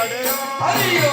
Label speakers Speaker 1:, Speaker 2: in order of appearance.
Speaker 1: அடியோ